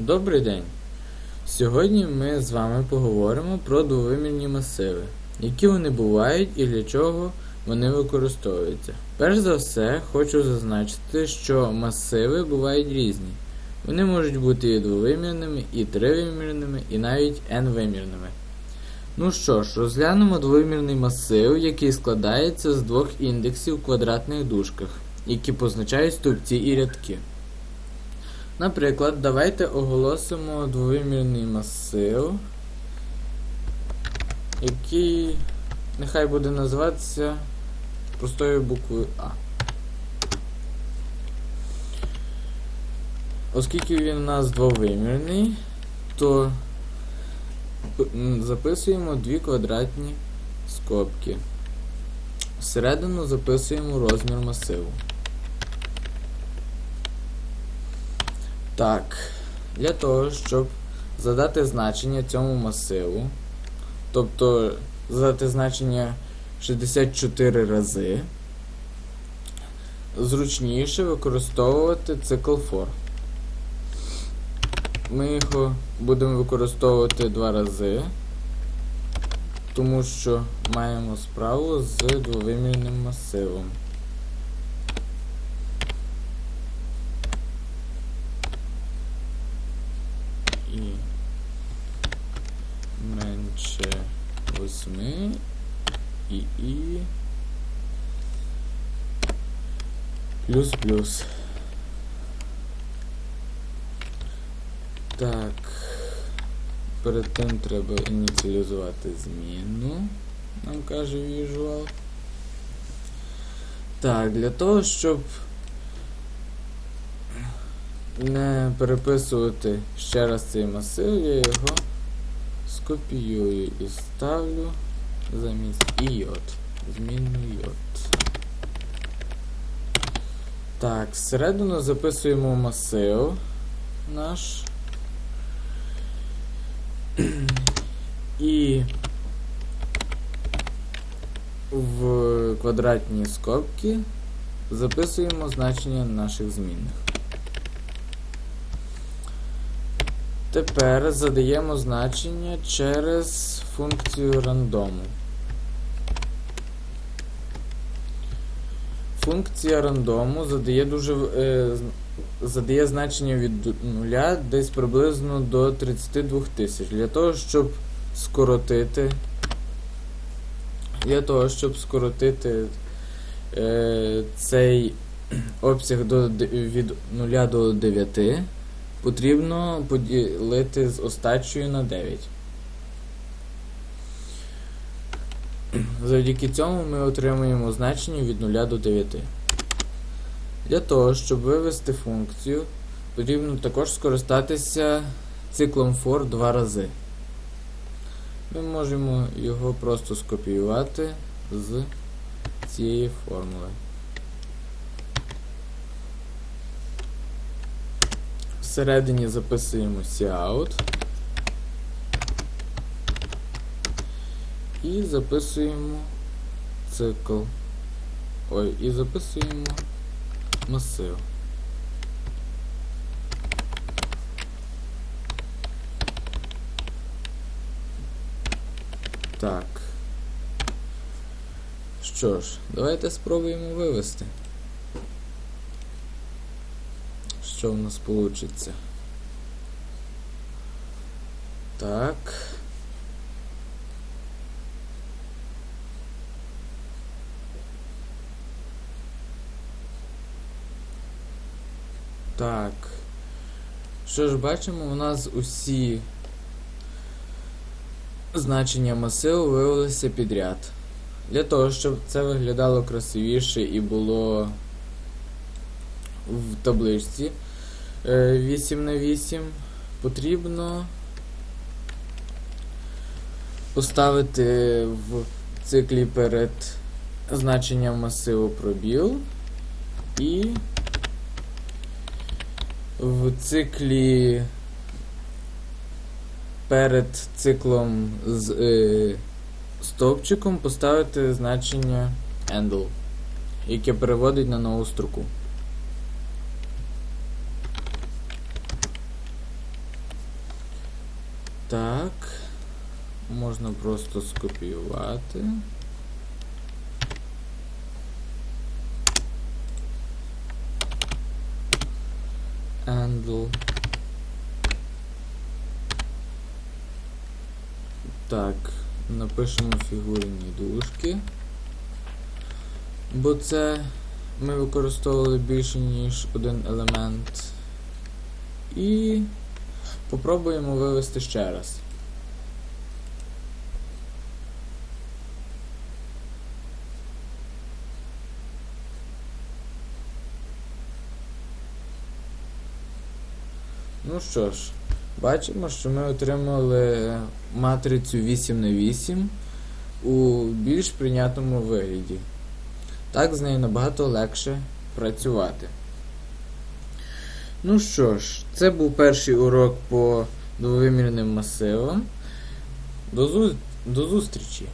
Добрий день! Сьогодні ми з вами поговоримо про двовимірні масиви, які вони бувають і для чого вони використовуються. Перш за все, хочу зазначити, що масиви бувають різні. Вони можуть бути і двовимірними, і тривимірними, і навіть n-вимірними. Ну що ж, розглянемо двовимірний масив, який складається з двох індексів в квадратних дужках, які позначають стовпці і рядки. Наприклад, давайте оголосимо двовимірний масив, який нехай буде називатися простою буквою А. Оскільки він у нас двовимірний, то записуємо дві квадратні скобки. Всередину записуємо розмір масиву. Так, для того, щоб задати значення цьому масиву, тобто задати значення 64 рази, зручніше використовувати цикл for. Ми його будемо використовувати два рази, тому що маємо справу з двовимірним масивом. і менше 8 і і плюс плюс. Так. Перед тим треба ініціалізувати зміну, нам каже visual. Так, для того, щоб не переписувати ще раз цей масив, я його скопіюю і ставлю замість іот. Змінну йод. Так, всередину записуємо масив наш. І в квадратні скобки записуємо значення наших змінних. Тепер задаємо значення через функцію рандому. Функція рандому задає дуже е, задає значення від 0 десь приблизно до 32 тисяч. Для того, щоб скоротити. Для того, щоб скоротити е, цей обсяг до, від 0 до 9 потрібно поділити з остачею на 9. Завдяки цьому ми отримуємо значення від 0 до 9. Для того, щоб вивести функцію, потрібно також скористатися циклом for два рази. Ми можемо його просто скопіювати з цієї формули. Всередині записуємо cout і записуємо цикл. Ой, і записуємо масив. Так. Що ж, давайте спробуємо вивести. Що в нас вийде? Так. Так. Що ж бачимо, у нас усі значення масиву виявилися підряд. Для того, щоб це виглядало красивіше і було в табличці 8 на 8 потрібно поставити в циклі перед значенням масиву пробіл і в циклі перед циклом з е, стовпчиком поставити значення handle, яке переводить на нову строку. Так. Можна просто скопіювати. Handle. Так, напишемо фігурні дужки. Бо це ми використовували більше, ніж один елемент. І попробуємо вивести ще раз. Ну що ж, бачимо, що ми отримали матрицю 8 на 8 у більш прийнятному вигляді. Так з нею набагато легше працювати. Ну що ж, це був перший урок по двовимірним масивам. До, зу... До зустрічі!